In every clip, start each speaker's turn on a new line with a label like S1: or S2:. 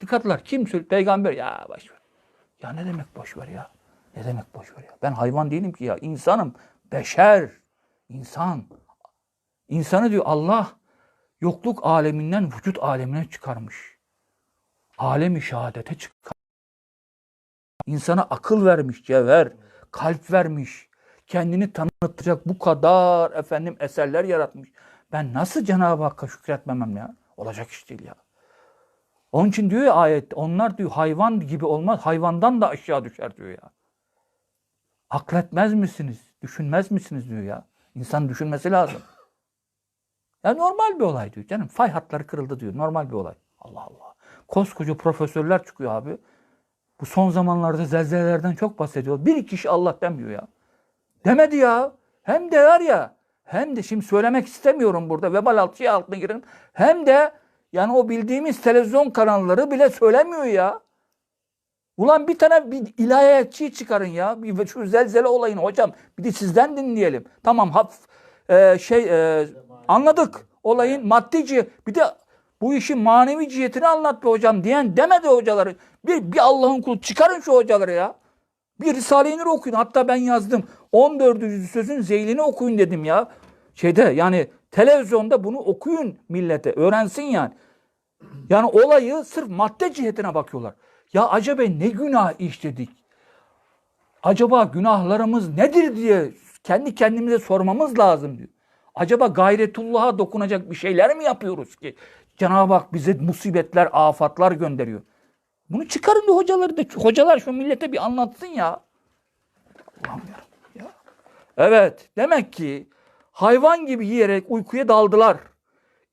S1: Dikkat Kim söylüyor? Peygamber. Ya boş ver. Ya ne demek boş ver ya? Ne demek boş ver ya? Ben hayvan değilim ki ya. İnsanım. Beşer. İnsan. İnsanı diyor Allah yokluk aleminden vücut alemine çıkarmış. Alemi şehadete çıkar. İnsana akıl vermiş cevher, kalp vermiş. Kendini tanıtacak bu kadar efendim eserler yaratmış. Ben nasıl Cenab-ı Hakk'a şükretmemem ya? Olacak iş değil ya. Onun için diyor ya ayet, onlar diyor hayvan gibi olmaz, hayvandan da aşağı düşer diyor ya. Akletmez misiniz? Düşünmez misiniz diyor ya. İnsan düşünmesi lazım. Ya normal bir olay diyor canım. Fay hatları kırıldı diyor. Normal bir olay. Allah Allah. Koskoca profesörler çıkıyor abi. Bu son zamanlarda zelzelelerden çok bahsediyor. Bir kişi Allah demiyor ya. Demedi ya. Hem de var ya. Hem de şimdi söylemek istemiyorum burada. Vebal altıya altına girelim. Hem de yani o bildiğimiz televizyon kanalları bile söylemiyor ya. Ulan bir tane bir ilahiyatçıyı çıkarın ya. Bir şu zelzele olayını hocam. Bir de sizden dinleyelim. Tamam hafif e, şey e, anladık olayın maddi cihet. Bir de bu işin manevi cihetini anlat be hocam diyen demedi hocaları. Bir, bir Allah'ın kulu çıkarın şu hocaları ya. Bir Risale-i Nur okuyun. Hatta ben yazdım. 14. sözün zeylini okuyun dedim ya. Şeyde yani televizyonda bunu okuyun millete. Öğrensin yani. Yani olayı sırf madde cihetine bakıyorlar. Ya acaba ne günah işledik? Acaba günahlarımız nedir diye kendi kendimize sormamız lazım diyor. Acaba gayretullah'a dokunacak bir şeyler mi yapıyoruz ki? Cenab-ı Hak bize musibetler, afatlar gönderiyor. Bunu çıkarın da hocaları da hocalar şu millete bir anlatsın ya. Ya. ya. Evet, demek ki hayvan gibi yiyerek uykuya daldılar.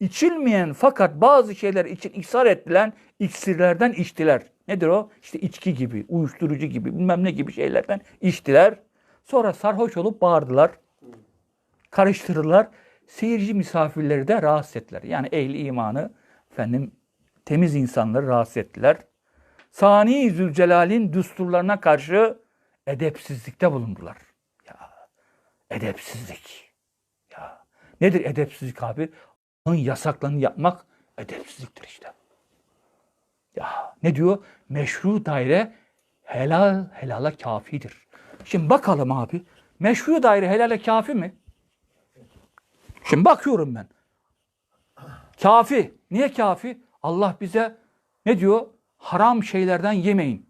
S1: İçilmeyen fakat bazı şeyler için ikrar ettilen iksirlerden içtiler. Nedir o? İşte içki gibi, uyuşturucu gibi, bilmem ne gibi şeylerden içtiler. Sonra sarhoş olup bağırdılar. Karıştırdılar. Seyirci misafirleri de rahatsız ettiler. Yani ehli imanı, efendim temiz insanları rahatsız ettiler. Sani Zülcelal'in düsturlarına karşı edepsizlikte bulundular. Ya edepsizlik. Ya nedir edepsizlik abi? Allah'ın yasaklarını yapmak edepsizliktir işte. Ya ne diyor? Meşru daire helal helala kafidir. Şimdi bakalım abi. Meşru daire helale kafi mi? Şimdi bakıyorum ben. Kafi. Niye kafi? Allah bize ne diyor? Haram şeylerden yemeyin.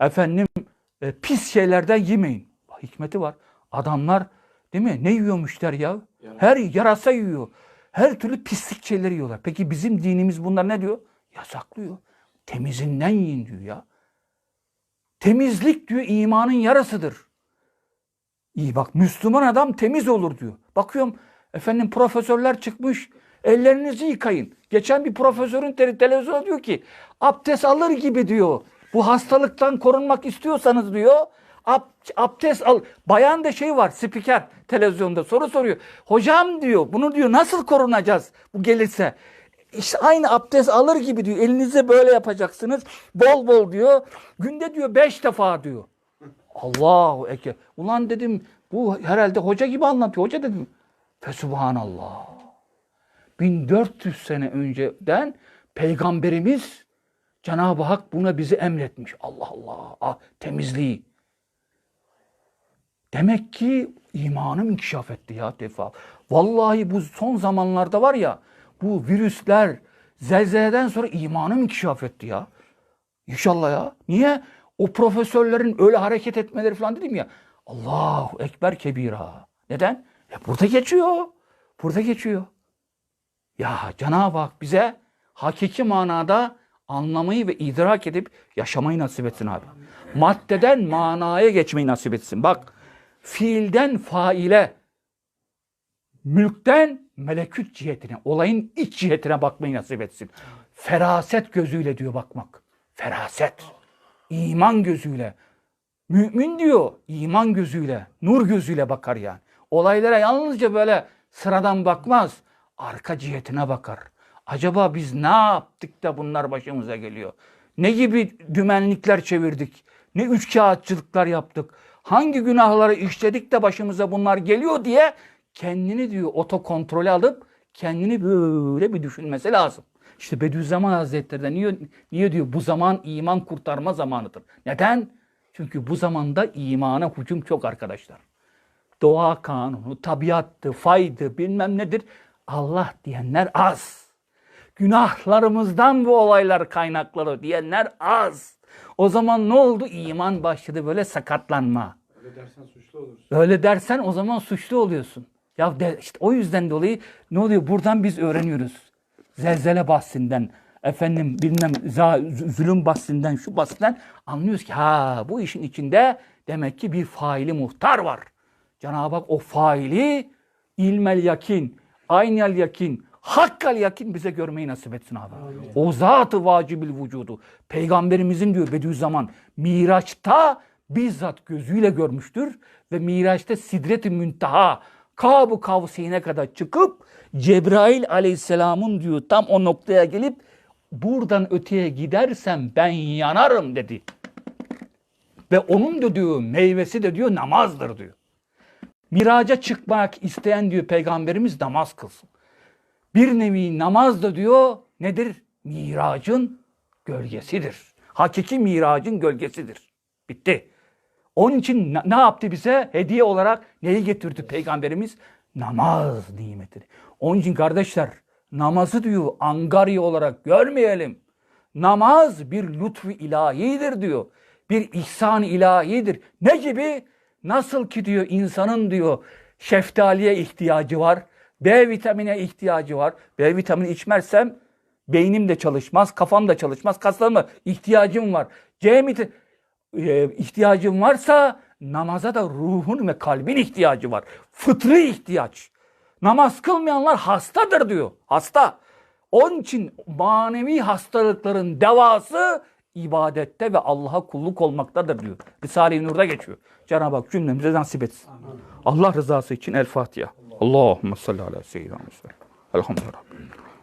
S1: Efendim e, pis şeylerden yemeyin. Hikmeti var. Adamlar değil mi? Ne yiyormuşlar ya? Her yarasa yiyor. Her türlü pislik şeyleri yiyorlar. Peki bizim dinimiz bunlar ne diyor? Yasaklıyor. Temizinden yiyin diyor ya. Temizlik diyor imanın yarısıdır. İyi bak Müslüman adam temiz olur diyor. Bakıyorum efendim profesörler çıkmış. Ellerinizi yıkayın. Geçen bir profesörün te- televizyonda diyor ki abdest alır gibi diyor. Bu hastalıktan korunmak istiyorsanız diyor ab- abdest al. Bayan da şey var spiker televizyonda soru soruyor. Hocam diyor bunu diyor nasıl korunacağız bu gelirse. İşte aynı abdest alır gibi diyor. Elinize böyle yapacaksınız. Bol bol diyor. Günde diyor beş defa diyor. Allahu Ekber. Ulan dedim bu herhalde hoca gibi anlatıyor. Hoca dedim. Fesubhanallah. 1400 sene önceden peygamberimiz Cenab-ı Hak buna bizi emretmiş. Allah Allah. Ah, temizliği. Demek ki imanım inkişaf etti ya defa. Vallahi bu son zamanlarda var ya bu virüsler zelzeleden sonra imanım inkişaf etti ya. İnşallah ya. Niye? O profesörlerin öyle hareket etmeleri falan dedim ya. Allahu Ekber kebira. Neden? E burada geçiyor. Burada geçiyor. Ya Cenab-ı Hak bize hakiki manada anlamayı ve idrak edip yaşamayı nasip etsin abi. Maddeden manaya geçmeyi nasip etsin. Bak fiilden faile, mülkten melekut cihetine, olayın iç cihetine bakmayı nasip etsin. Feraset gözüyle diyor bakmak. Feraset. İman gözüyle. Mümin diyor iman gözüyle, nur gözüyle bakar yani. Olaylara yalnızca böyle sıradan bakmaz. Arka cihetine bakar. Acaba biz ne yaptık da bunlar başımıza geliyor? Ne gibi dümenlikler çevirdik? Ne üçkağıtçılıklar yaptık? Hangi günahları işledik de başımıza bunlar geliyor diye kendini diyor otokontrole alıp kendini böyle bir düşünmesi lazım. İşte Bediüzzaman Hazretleri de niye, niye diyor bu zaman iman kurtarma zamanıdır. Neden? Çünkü bu zamanda imana hücum çok arkadaşlar. Doğa kanunu, tabiattı, faydı bilmem nedir. Allah diyenler az. Günahlarımızdan bu olaylar kaynakları diyenler az. O zaman ne oldu? İman başladı böyle sakatlanma.
S2: Öyle dersen suçlu olursun.
S1: Öyle dersen o zaman suçlu oluyorsun. Ya de, işte o yüzden dolayı ne oluyor? Buradan biz öğreniyoruz. Zelzele bahsinden, efendim bilmem zulüm bahsinden, şu bahsinden anlıyoruz ki ha bu işin içinde demek ki bir faili muhtar var. Cenab-ı Hak o faili ilmel yakin, aynel yakin, hakkal yakin bize görmeyi nasip etsin abi. O zatı vacibil vücudu. Peygamberimizin diyor Bediüzzaman Miraç'ta bizzat gözüyle görmüştür ve Miraç'ta Sidret-i Münteha Kab-ı Kavseyn'e kadar çıkıp Cebrail aleyhisselamın diyor tam o noktaya gelip buradan öteye gidersem ben yanarım dedi. Ve onun da diyor meyvesi de diyor namazdır diyor. Miraca çıkmak isteyen diyor peygamberimiz namaz kılsın. Bir nevi namaz da diyor nedir? Miracın gölgesidir. Hakiki miracın gölgesidir. Bitti. Onun için ne, yaptı bize? Hediye olarak neyi getirdi peygamberimiz? Namaz nimetidir. Onun için kardeşler namazı diyor angarya olarak görmeyelim. Namaz bir lütfu ilahidir diyor. Bir ihsan ilahidir. Ne gibi? Nasıl ki diyor insanın diyor şeftaliye ihtiyacı var. B vitamine ihtiyacı var. B vitamini içmezsem beynim de çalışmaz, kafam da çalışmaz, kaslarıma ihtiyacım var. C vitamini e, ihtiyacın varsa namaza da ruhun ve kalbin ihtiyacı var. Fıtri ihtiyaç. Namaz kılmayanlar hastadır diyor. Hasta. Onun için manevi hastalıkların devası ibadette ve Allah'a kulluk olmaktadır diyor. Risale-i Nur'da geçiyor. Cenab-ı Hak cümlemize nasip etsin. Allah rızası için El Fatiha. اللهم صل على سيدنا محمد. الحمد لله